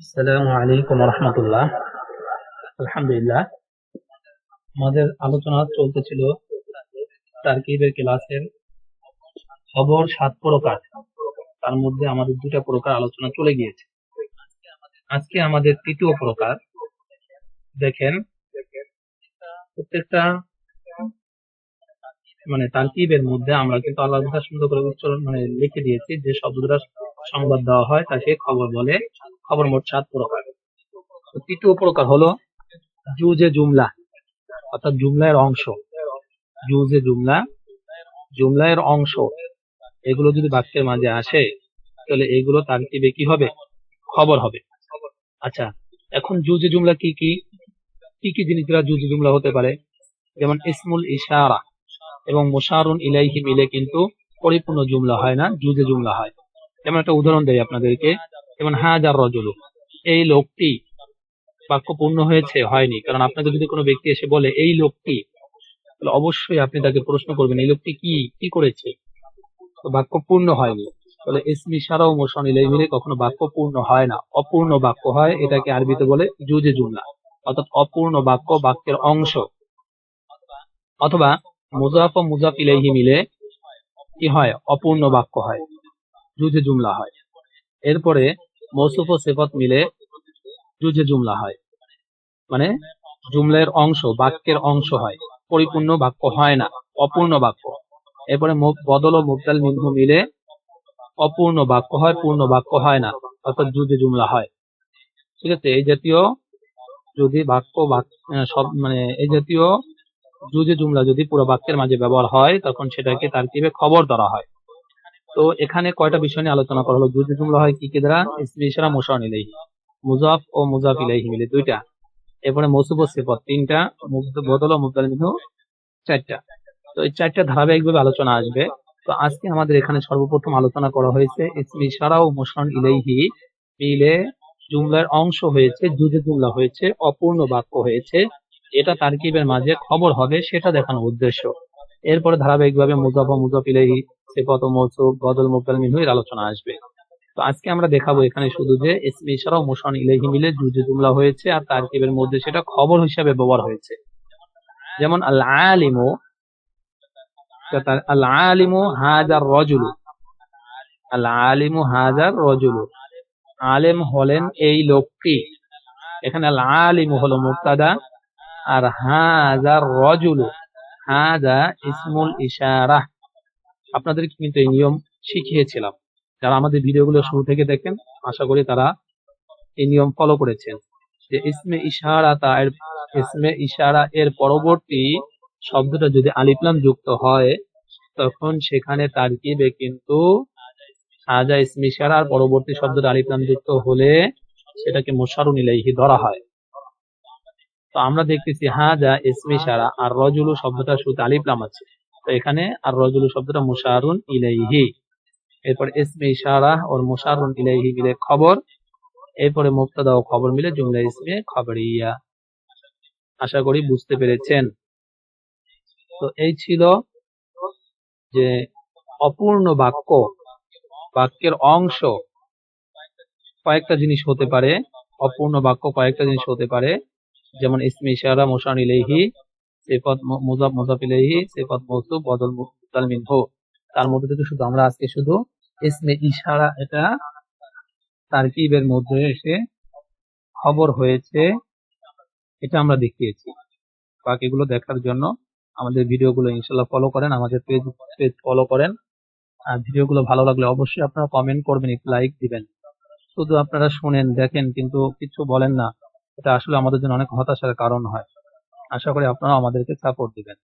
আসসালামু আলাইকুম রহমতুল্লাহ। আলহামদুলিল্লাহ। আমাদের আলোচনা চলতেছিল তারকিবের ক্লাসের খবর সাত প্রকার। তার মধ্যে আমাদের দুটা প্রকার আলোচনা চলে গিয়েছে। আজকে আমাদের তৃতীয় প্রকার। দেখেন, প্রত্যেকটা মানে তারকিবের মধ্যে আমরা কিন্তু আল্লাহ সুন্দর করে উচ্চারণ মানে লিখে দিয়েছি যে শব্দটা সংবাদ দেওয়া হয়, তাকে খবর বলে, খবর মোট সাত প্রকার। তৃতীয় প্রকার হলো জুজে জুমলা, অর্থাৎ জুমলার অংশ। জুজে জুমলা, জুমলার অংশ। এগুলো যদি বাক্যের মাঝে আসে, তাহলে এগুলো তারকিবে কি হবে? খবর হবে। আচ্ছা এখন জুজে জুমলা কি কি? কি কি জিনিসগুলা জুজে জুমলা হতে পারে? যেমন ইসমুল ইশারা এবং মোশারুন ইলাইহি মিলে কিন্তু পরিপূর্ণ জুমলা হয় না, জুজে জুমলা হয়। যেমন একটা উদাহরণ দেয় আপনাদেরকে যেমন হাজার রজলু। এই লোকটি বাক্য পূর্ণ হয়েছে হয়নি। কারণ আপনাকে যদি কোনো ব্যক্তি এসে বলে এই লোকটি তাহলে অবশ্যই আপনি তাকে প্রশ্ন করবেন এই লোকটি কি কি করেছে? বাক্য পূর্ণ হয়নি। তাহলে ইসমি সারাও মোশন ইলাই মিলে কখনো বাক্য পূর্ণ হয় না। অপূর্ণ বাক্য হয় এটাকে আরবিতে বলে জুজে জুমলা। অর্থাৎ অপূর্ণ বাক্য বাক্যের অংশ। অথবা মুজাফ ও মুজাফ ইলাইহি মিলে কি হয়? অপূর্ণ বাক্য হয়। জুজে জুমলা হয়। এরপরে মৌসুফ ও সেফত মিলে জুজে জুমলা হয়। মানে জুমলের অংশ, বাক্যের অংশ হয়। পরিপূর্ণ বাক্য হয় না, অপূর্ণ বাক্য। এরপরে বদল ও মুবদাল মিনহু মিলে অপূর্ণ বাক্য হয়, পূর্ণ বাক্য হয় না, অর্থাৎ জুজে জুমলা হয়। ঠিক আছে, এই জাতীয় যদি বাক্য সব মানে এই জাতীয় জুজে জুমলা যদি পুরো বাক্যের মাঝে ব্যবহার হয়, তখন সেটাকে তার খবর ধরা হয়। তো এখানে কয়টা বিষয় নিয়ে আলোচনা করা হলো? জুজে জুমলা হয় কি কি দ্বারা? ইসমি ইশারা মুশার ইলাইহি মুজাফ ও মুজাফ ইলাইহি মিলে দুইটা। এরপরে মৌসুফ ও সিফত, তিনটা। বদল ও মুবদাল মিনহু চারটা। তো এই চারটা ধারাবাহিকভাবে আলোচনা আসবে। তো আজকে আমাদের এখানে সর্বপ্রথম আলোচনা করা হয়েছে ইসমি ইশারা ও মুশার ইলাইহি মিলে জুমলার অংশ হয়েছে জুজে জুমলা হয়েছে, অপূর্ণ বাক্য হয়েছে। এটা তারকিবের মাঝে খবর হবে, সেটা দেখানোর উদ্দেশ্য। এরপরে ধারাবাহিকভাবে মুজাফ ও মুজাফ ইলাইহি সিফত ও মৌসুফ বদল মুবদাল মিনহু এর আলোচনা আসবে। তো আজকে আমরা দেখাবো এখানে শুধু যে ইসমি ইশারা ও মুশার ইলাইহি মিলে জুজে জুমলা হয়েছে আর তারকিবের মধ্যে সেটা খবর হিসাবে ব্যবহার হয়েছে। যেমন আল আলিমু আল আলিমু হাজার রজুলু। আল আলিমু হাজার রজুলু। আলেম হলেন এই লোকটি। এখানে আল আলিমু হলো মুক্তাদা আর হাজার রজুলু। হাজা ইসমুল ইশারা। আপনাদের কিন্তু এই নিয়ম শিখিয়েছিলাম। যারা আমাদের ভিডিওগুলো শুরু থেকে দেখেন, আশা করি তারা এই নিয়ম ফলো করেছেন। যে ইসমে ইশারা তার ইসমে ইশারা এর পরবর্তী শব্দটা যদি আলিফলাম যুক্ত হয়, তখন সেখানে তারকিবে কিন্তু হাজা ইসমে ইশারার পরবর্তী শব্দটা আলিফলাম যুক্ত হলে সেটাকে মোশারুন ইলাইহি ধরা হয়। তো আমরা দেখতেছি হাজা ইসমে ইশারা আর রজুলু শব্দটা শুধু আলিফলাম আছে। তো এখানে আর রজুল শব্দটা মুশারুন ইলাইহি। এরপর ইসমে ইশারা ওর মুশারুন ইলাইহি মিলে খবর। এরপরে মুক্তাদা ও খবর মিলে জুমলা ইসমে খবরিয়া। আশা করি বুঝতে পেরেছেন। তো এই ছিল যে অপূর্ণ বাক্য, বাক্যের অংশ। কয়েকটা জিনিস হতে পারে, অপূর্ণ বাক্য কয়েকটা জিনিস হতে পারে। যেমন ইসমে ইশারা মুশার ইলাইহি সিফাত মুজাফ মুজাফ ইলাইহি সিফাত মৌসুফ বদল মিনহু। তার মধ্যে থেকে শুধু আমরা আজকে শুধু ইসমে ইশারা এটা তারকিবের মধ্যে এসে খবর হয়েছে এটা আমরা দেখিয়েছি। বাকিগুলো দেখার জন্য আমাদের ভিডিওগুলো ইনশাল্লাহ ফলো করেন আমাদের পেজ পেজ ফলো করেন। আর ভিডিওগুলো ভালো লাগলে অবশ্যই আপনারা কমেন্ট করবেন একটু লাইক দিবেন। শুধু আপনারা শুনেন দেখেন কিন্তু কিছু বলেন না। এটা আসলে আমাদের জন্য অনেক হতাশার কারণ হয়। আশা করি আপনারা আমাদেরকে সাপোর্ট দিবেন।